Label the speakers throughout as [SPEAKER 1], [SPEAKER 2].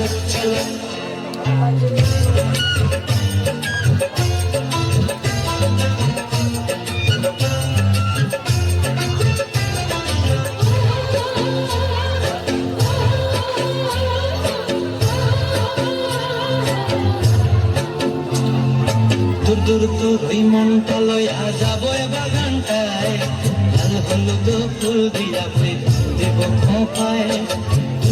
[SPEAKER 1] দূর দূর তোর ওই মনটা লয়া যাব এ বাগানটায়। লাল হলুদ ফুল দিয়া দেব খোঁপায়।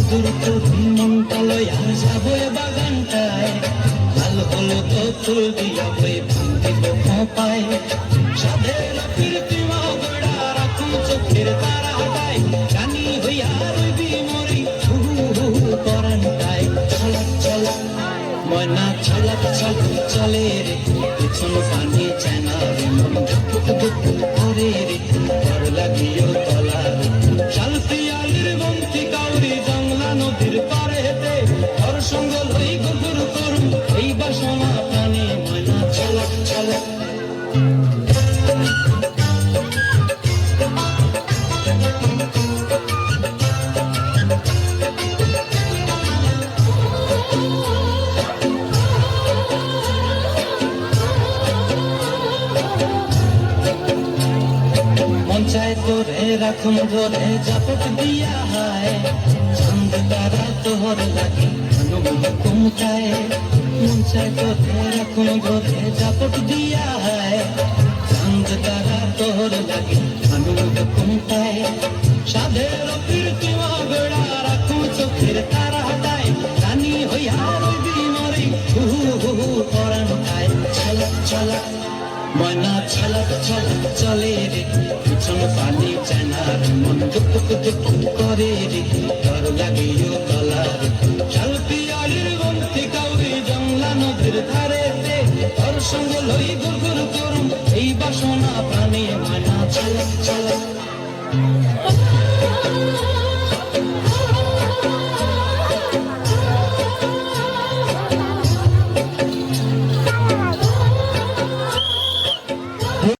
[SPEAKER 1] দূর ওই মনটা লয়া যাব বাগানটায়। লাল হলুদ ফুল দিয়া বই দেব খোঁপায় সাধের কীর্তি মগড়া রাখুন চোখের তারা হাটায় জানি হইয়া রইবি মরি পরানটায়। ছলক ছলক, ময়না, ছলক ছলক, চলে রে। পিছন পানি চেনা রে, মন ধুক ধুক করে রে। তোরে রাখুন ধরে জাপট দিয়া হায়। চাঁদ তারা তোহর লাগে অনুভব কুমকায় মন চায় তোরে রাখুন ধরে জাপট দিয়া হায়। চাঁদ তারা তোহর লাগে অনুভব কুমকায় সাধের কীর্তি মগড়া রাখুন চোখের তারা হটায় রানী হইয়া রবি মরি হু হু হু পরাণ খায় ছলক ছলক ময়না ছলক ছলক চলে রে, পিছন পানি চেনার মন টুক টুক করে রে ডর লাগে ও রে শাল পিয়ালির বন্তি কাউরি জংলা নদীর ধারে তে তোর সঙ্গে লই গুর গুর করুম এই বাসনা প্রাণে ময়না ছলক ছলক